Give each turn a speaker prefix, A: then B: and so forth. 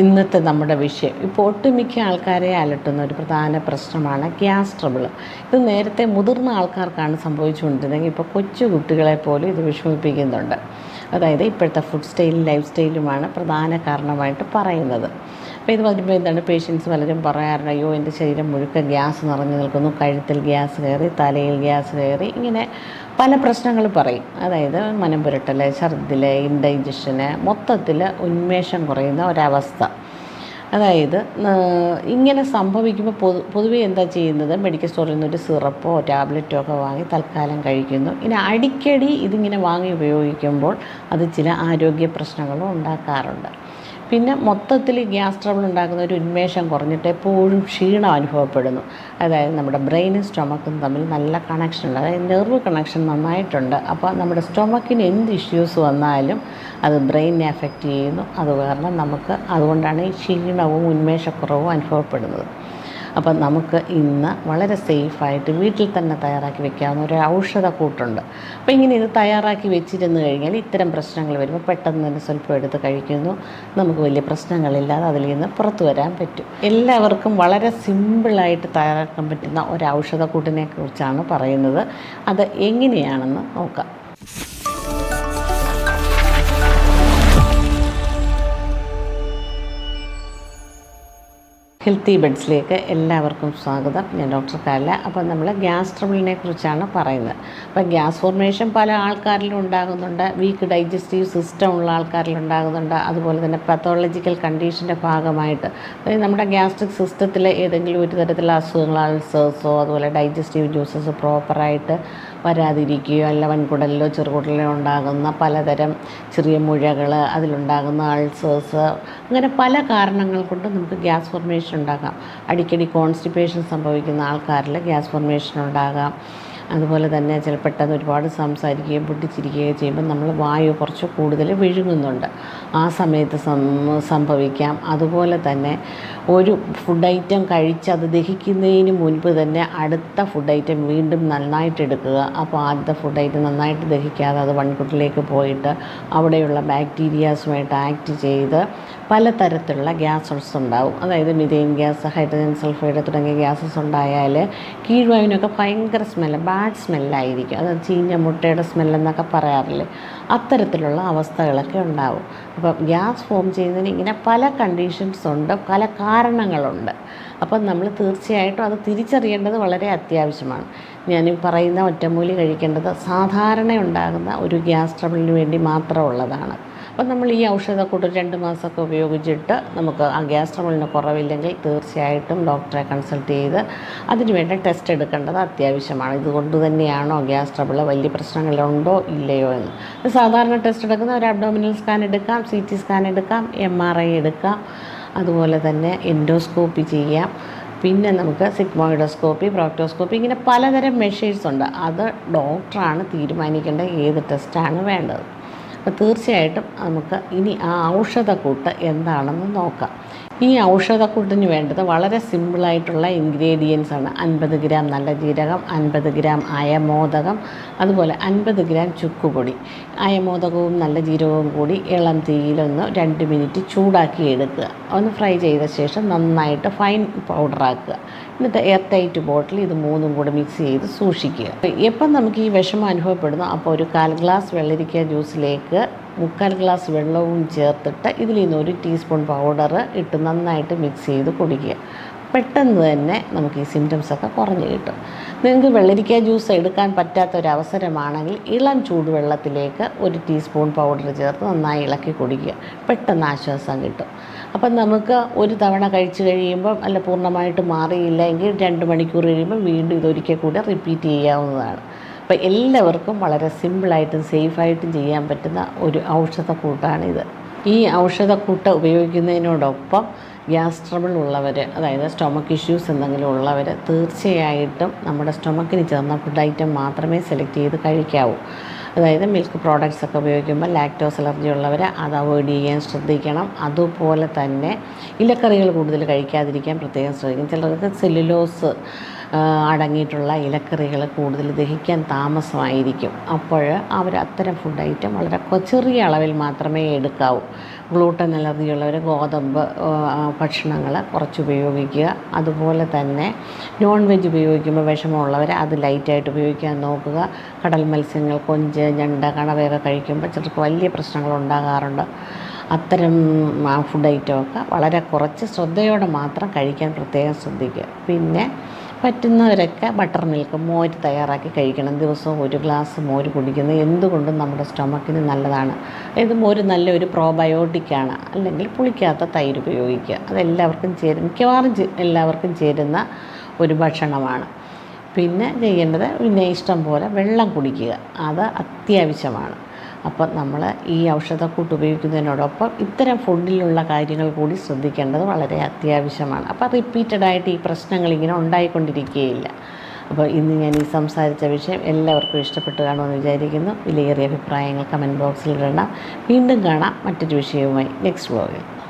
A: ഇന്നത്തെ നമ്മുടെ വിഷയം. ഇപ്പോൾ ഒട്ടുമിക്ക ആൾക്കാരെ അലട്ടുന്ന ഒരു പ്രധാന പ്രശ്നമാണ് ഗ്യാസ് ട്രബിൾ ഇത് നേരത്തെ മുതിർന്ന ആൾക്കാർക്കാണ് സംഭവിച്ചുകൊണ്ടിരുന്നത് ഇപ്പോൾ കൊച്ചു കുട്ടികളെ പോലും ഇത് വിഷമിപ്പിക്കുന്നുണ്ട്. അതായത് ഇപ്പോഴത്തെ ഫുഡ് സ്റ്റൈലും ലൈഫ് സ്റ്റൈലുമാണ് പ്രധാന കാരണമായിട്ട് പറയുന്നത്. അപ്പോൾ ഇത് വരുമ്പോൾ എന്താണ് പേഷ്യൻസ് പലരും പറയാറുണ്ട് അയ്യോ എന്റെ ശരീരം മുഴുക്ക ഗ്യാസ് നിറഞ്ഞു നിൽക്കുന്നു കഴുത്തിൽ ഗ്യാസ് കയറി തലയിൽ ഗ്യാസ് കയറി ഇങ്ങനെ പല പ്രശ്നങ്ങൾ പറയും. അതായത് മനം പുരട്ടൽ ഛർദിൽ ഇൻഡൈജഷന് മൊത്തത്തിൽ ഉന്മേഷം കുറയുന്ന ഒരവസ്ഥ. അതായത് ഇങ്ങനെ സംഭവിക്കുമ്പോൾ പൊതു പൊതുവെ എന്താ ചെയ്യുന്നത്? മെഡിക്കൽ സ്റ്റോറിൽ നിന്ന് ഒരു സിറപ്പോ ടാബ്ലറ്റോ ഒക്കെ വാങ്ങി തൽക്കാലം കഴിക്കുന്നു. ഇനി അടിക്കടി ഇതിങ്ങനെ വാങ്ങി ഉപയോഗിക്കുമ്പോൾ അത് ചില ആരോഗ്യ പ്രശ്നങ്ങളും ഉണ്ടാക്കാറുണ്ട്. പിന്നെ മൊത്തത്തിൽ ഗ്യാസ് ട്രബിൾ ഉണ്ടാക്കുന്ന ഒരു ഉന്മേഷം കുറഞ്ഞിട്ട് എപ്പോഴും ക്ഷീണം അനുഭവപ്പെടുന്നു. അതായത് നമ്മുടെ ബ്രെയിനും സ്റ്റൊമക്കും തമ്മിൽ നല്ല കണക്ഷൻ ഉണ്ട്. അതായത് നെർവ് കണക്ഷൻ നന്നായിട്ടുണ്ട്. അപ്പോൾ നമ്മുടെ സ്റ്റൊമക്കിന് എന്ത് ഇഷ്യൂസ് വന്നാലും അത് ബ്രെയിനിനെ എഫക്റ്റ് ചെയ്യുന്നു. അത് കാരണം നമുക്ക് അതുകൊണ്ടാണ് ഈ ക്ഷീണവും ഉന്മേഷക്കുറവും അനുഭവപ്പെടുന്നത്. അപ്പം നമുക്ക് ഇന്ന് വളരെ സേഫായിട്ട് വീട്ടിൽ തന്നെ തയ്യാറാക്കി വെക്കാവുന്ന ഒരു ഔഷധ കൂട്ടുണ്ട്. അപ്പോൾ ഇങ്ങനെ ഇത് തയ്യാറാക്കി വെച്ചിരുന്നു കഴിഞ്ഞാൽ ഇത്തരം പ്രശ്നങ്ങൾ വരുമ്പോൾ പെട്ടെന്ന് തന്നെ സ്വല്പം എടുത്ത് കഴിക്കുന്നു. നമുക്ക് വലിയ പ്രശ്നങ്ങളില്ലാതെ അതിൽ നിന്ന് പുറത്തു വരാൻ പറ്റും. എല്ലാവർക്കും വളരെ സിമ്പിളായിട്ട് തയ്യാറാക്കാൻ പറ്റുന്ന ഒരു ഔഷധ കൂട്ടിനെ കുറിച്ചാണ് പറയുന്നത്. അത് എങ്ങനെയാണെന്ന് നോക്കാം. ഹെൽത്തി ബെഡ്സിലേക്ക് എല്ലാവർക്കും സ്വാഗതം. ഞാൻ ഡോക്ടർ കാല. അപ്പോൾ നമ്മൾ ഗ്യാസ് ട്രബിളിനെ കുറിച്ചാണ് പറയുന്നത്. അപ്പോൾ ഗ്യാസ് ഫോർമേഷൻ പല ആൾക്കാരിലും ഉണ്ടാകുന്നുണ്ട്. വീക്ക് ഡൈജസ്റ്റീവ് സിസ്റ്റം ഉള്ള ആൾക്കാരിൽ ഉണ്ടാകുന്നുണ്ട്. അതുപോലെ തന്നെ പത്തോളജിക്കൽ കണ്ടീഷന്റെ ഭാഗമായിട്ട്. അതായത് നമ്മുടെ ഗ്യാസ്ട്രിക് സിസ്റ്റത്തിൽ ഏതെങ്കിലും ഒരു തരത്തിലുള്ള അസുഖങ്ങൾ അൾസേഴ്സോ അതുപോലെ ഡൈജസ്റ്റീവ് ജ്യൂസസ് പ്രോപ്പറായിട്ട് വരാതിരിക്കുകയോ അല്ല വൻകുടലിലോ ചെറുകുടലിലോ ഉണ്ടാകുന്ന പലതരം ചെറിയ മുഴകൾ അതിലുണ്ടാകുന്ന അൾസേഴ്സ് അങ്ങനെ പല കാരണങ്ങൾ കൊണ്ട് നമുക്ക് ഗ്യാസ് ഫോർമേഷൻ ഉണ്ടാകാം. അടിക്കടി കോൺസ്റ്റിപ്പേഷൻ സംഭവിക്കുന്ന ആൾക്കാരിൽ ഗ്യാസ് ഫോർമേഷൻ ഉണ്ടാകാം. അതുപോലെ തന്നെ ചില പെട്ടെന്ന് ഒരുപാട് സംസാരിക്കുകയും പൊട്ടിച്ചിരിക്കുകയും ചെയ്യുമ്പോൾ നമ്മൾ വായു കുറച്ച് കൂടുതൽ വിഴുങ്ങുന്നുണ്ട്. ആ സമയത്ത് സംഭവിക്കാം. അതുപോലെ തന്നെ ഒരു ഫുഡ് ഐറ്റം കഴിച്ച് അത് ദഹിക്കുന്നതിന് മുൻപ് തന്നെ അടുത്ത ഫുഡ് ഐറ്റം വീണ്ടും നന്നായിട്ട് എടുക്കുക. അപ്പോൾ ആദ്യത്തെ ഫുഡ് ഐറ്റം നന്നായിട്ട് ദഹിക്കാതെ അത് വൺകുട്ടിലേക്ക് പോയിട്ട് അവിടെയുള്ള ബാക്ടീരിയാസുമായിട്ട് ആക്ട് ചെയ്ത് പലതരത്തിലുള്ള ഗ്യാസസ് ഉണ്ടാവും. അതായത് മിഥെയിൻ ഗ്യാസ് ഹൈഡ്രജൻ സൾഫൈഡ് തുടങ്ങിയ ഗ്യാസസ് ഉണ്ടായാൽ കീഴ്വായുവിനൊക്കെ ഭയങ്കര സ്മെല്ല് ബാഡ് സ്മെല്ലായിരിക്കും അത് ചീഞ്ഞ മുട്ടയുടെ സ്മെല്ലെന്നൊക്കെ പറയാറില്ലേ? അത്തരത്തിലുള്ള അവസ്ഥകളൊക്കെ ഉണ്ടാവും. അപ്പം ഗ്യാസ് ഫോം ചെയ്യുന്നതിന് ഇങ്ങനെ പല കണ്ടീഷൻസ് ഉണ്ട് പല കാരണങ്ങളുണ്ട്. അപ്പം നമ്മൾ തീർച്ചയായിട്ടും അത് തിരിച്ചറിയേണ്ടത് വളരെ അത്യാവശ്യമാണ്. ഞാൻ പറയുന്ന ഒറ്റമൂലി കഴിക്കേണ്ടത് സാധാരണ ഉണ്ടാകുന്ന ഒരു ഗ്യാസ് ട്രബിളിന് വേണ്ടി മാത്രമുള്ളതാണ്. അപ്പം നമ്മൾ ഈ ഔഷധക്കൂട്ട് രണ്ട് മാസമൊക്കെ ഉപയോഗിച്ചിട്ട് നമുക്ക് ആ ഗ്യാസ് ട്രബിളിന് കുറവില്ലെങ്കിൽ തീർച്ചയായിട്ടും ഡോക്ടറെ കൺസൾട്ട് ചെയ്ത് അതിനുവേണ്ട ടെസ്റ്റ് എടുക്കേണ്ടത് അത്യാവശ്യമാണ്. ഇതുകൊണ്ട് തന്നെയാണോ ഗ്യാസ് ട്രബിൾ വലിയ പ്രശ്നങ്ങളുണ്ടോ ഇല്ലയോ എന്ന്. സാധാരണ ടെസ്റ്റ് എടുക്കുന്ന ഒരു അബ്ഡോമിനൽ സ്കാൻ എടുക്കാം സി ടി സ്കാൻ എടുക്കാം എം ആർ ഐ എടുക്കാം. അതുപോലെ തന്നെ എൻഡോസ്കോപ്പി ചെയ്യാം. പിന്നെ നമുക്ക് സിഗ്മോയിഡോസ്കോപ്പി പ്രോക്ടോസ്കോപ്പി ഇങ്ങനെ പലതരം മെഷേഴ്സ് ഉണ്ട്. അത് ഡോക്ടറാണ് തീരുമാനിക്കേണ്ട ഏത് ടെസ്റ്റാണ് വേണ്ടത്. അപ്പോൾ തീർച്ചയായിട്ടും നമുക്ക് ഇനി ആ ഔഷധക്കൂട്ട് എന്താണെന്ന് നോക്കാം. ഈ ഔഷധക്കൂട്ടിന് വേണ്ടത് വളരെ സിമ്പിളായിട്ടുള്ള ഇൻഗ്രീഡിയൻസ് ആണ്. അൻപത് ഗ്രാം നല്ല ജീരകം അൻപത് ഗ്രാം അയമോദകം അതുപോലെ അൻപത് ഗ്രാം ചുക്കുപൊടി. അയമോദകവും നല്ല ജീരകവും കൂടി ഇളം തീയിലൊന്ന് രണ്ട് മിനിറ്റ് ചൂടാക്കി എടുക്കുക. ഒന്ന് ഫ്രൈ ചെയ്ത ശേഷം നന്നായിട്ട് ഫൈൻ പൗഡറാക്കുക എന്നിട്ട് എയർ ടൈറ്റ് ബോട്ടിൽ ഇത് മൂന്നും കൂടി മിക്സ് ചെയ്ത് സൂക്ഷിക്കുക. എപ്പം നമുക്ക് ഈ വിഷമം അനുഭവപ്പെടുന്നു. അപ്പോൾ ഒരു കാൽ ഗ്ലാസ് വെള്ളരിക്ക ജ്യൂസിലേക്ക് മുക്കാൽ ഗ്ലാസ് വെള്ളവും ചേർത്തിട്ട് ഇതിൽ നിന്ന് ഒരു ടീസ്പൂൺ പൗഡർ ഇട്ട് നന്നായിട്ട് മിക്സ് ചെയ്ത് കുടിക്കുക. പെട്ടെന്ന് തന്നെ നമുക്ക് ഈ സിംറ്റംസൊക്കെ കുറഞ്ഞു കിട്ടും. നിങ്ങൾക്ക് വെള്ളരിക്ക ജ്യൂസ് എടുക്കാൻ പറ്റാത്ത ഒരു അവസരമാണെങ്കിൽ ഇളം ചൂടുവെള്ളത്തിലേക്ക് ഒരു ടീസ്പൂൺ പൗഡർ ചേർത്ത് നന്നായി ഇളക്കി കുടിക്കുക. പെട്ടെന്ന് ആശ്വാസം കിട്ടും. അപ്പം നമുക്ക് ഒരു തവണ കഴിച്ചു കഴിയുമ്പം അല്ല പൂർണമായിട്ട് മാറിയില്ല എങ്കിൽ രണ്ട് മണിക്കൂർ കഴിയുമ്പോൾ വീണ്ടും ഇതൊരിക്കൽ കൂടി റിപ്പീറ്റ് ചെയ്യാവുന്നതാണ്. അപ്പോൾ എല്ലാവർക്കും വളരെ സിമ്പിളായിട്ടും സേഫായിട്ടും ചെയ്യാൻ പറ്റുന്ന ഒരു ഔഷധക്കൂട്ടാണിത്. ഈ ഔഷധക്കൂട്ട് ഉപയോഗിക്കുന്നതിനോടൊപ്പം ഗ്യാസ് ട്രബിൾ ഉള്ളവർ അതായത് സ്റ്റൊമക്ക് ഇഷ്യൂസ് എന്തെങ്കിലും ഉള്ളവർ തീർച്ചയായിട്ടും നമ്മുടെ സ്റ്റൊമക്കിന് ചേർന്ന ഫുഡ് ഐറ്റം മാത്രമേ സെലക്ട് ചെയ്ത് കഴിക്കാവൂ. അതായത് മിൽക്ക് പ്രോഡക്റ്റ്സ് ഒക്കെ ഉപയോഗിക്കുമ്പോൾ ലാക്ടോസ് അലർജി ഉള്ളവർ അത് അവോയ്ഡ് ചെയ്യാൻ ശ്രദ്ധിക്കണം. അതുപോലെ തന്നെ ഇലക്കറികൾ കൂടുതൽ കഴിക്കാതിരിക്കാൻ പ്രത്യേകം ശ്രദ്ധിക്കണം. ചിലർക്ക് സെല്ലുലോസ് അടങ്ങിയിട്ടുള്ള ഇലക്കറികൾ കൂടുതൽ ദഹിക്കാൻ താമസമായിരിക്കും. അപ്പോൾ അവർ അത്തരം ഫുഡ് ഐറ്റം വളരെ ചെറിയ അളവിൽ മാത്രമേ എടുക്കാവൂ. ഗ്ലൂട്ടൻ അലർജിയുള്ളവർ ഗോതമ്പ് ഭക്ഷണങ്ങൾ കുറച്ച് ഉപയോഗിക്കുക. അതുപോലെ തന്നെ നോൺ വെജ് ഉപയോഗിക്കുമ്പോൾ വിഷമമുള്ളവർ അത് ലൈറ്റായിട്ട് ഉപയോഗിക്കാൻ നോക്കുക. കടൽ മത്സ്യങ്ങൾ കൊഞ്ച് ഞണ്ട് കണവയൊക്കെ കഴിക്കുമ്പോൾ ചിലർക്ക് വലിയ പ്രശ്നങ്ങൾ ഉണ്ടാകാറുണ്ട്. അത്തരം ഫുഡ് ഐറ്റമൊക്കെ വളരെ കുറച്ച് ശ്രദ്ധയോടെ മാത്രം കഴിക്കാൻ പ്രത്യേകം ശ്രദ്ധിക്കുക. പിന്നെ പറ്റുന്നവരൊക്കെ ബട്ടർ മിൽക്ക് മോര് തയ്യാറാക്കി കഴിക്കണം. ദിവസവും ഒരു ഗ്ലാസ് മോര് കുടിക്കുന്നത് എന്തുകൊണ്ടും നമ്മുടെ സ്റ്റൊമക്കിന് നല്ലതാണ്. ഇത് മോര് നല്ലൊരു പ്രോബയോട്ടിക്കാണ് അല്ലെങ്കിൽ പുളിക്കാത്ത തൈര് ഉപയോഗിക്കുക. അതെല്ലാവർക്കും ചേരും മിക്കവാറും എല്ലാവർക്കും ചേരുന്ന ഒരു ഭക്ഷണമാണ്. പിന്നെ ചെയ്യേണ്ടത് പിന്നെ ഇഷ്ടം പോലെ വെള്ളം കുടിക്കുക. അത് അത്യാവശ്യമാണ്. അപ്പം നമ്മൾ ഈ ഔഷധക്കൂട്ട് ഉപയോഗിക്കുന്നതിനോടൊപ്പം ഇത്തരം ഫുഡിലുള്ള കാര്യങ്ങൾ കൂടി ശ്രദ്ധിക്കേണ്ടത് വളരെ അത്യാവശ്യമാണ്. അപ്പോൾ റിപ്പീറ്റഡ് ആയിട്ട് ഈ പ്രശ്നങ്ങൾ ഇങ്ങനെ ഉണ്ടായിക്കൊണ്ടിരിക്കുകയില്ല. അപ്പോൾ ഇന്ന് ഞാൻ ഈ സംസാരിച്ച വിഷയം എല്ലാവർക്കും ഇഷ്ടപ്പെട്ടു കാണുമെന്ന് വിചാരിക്കുന്നു. വിലയേറിയ അഭിപ്രായങ്ങൾ കമന്റ് ബോക്സിൽ ഇടണം. വീണ്ടും കാണാം മറ്റൊരു വിഷയവുമായി. നെക്സ്റ്റ് വ്ലോഗിൽ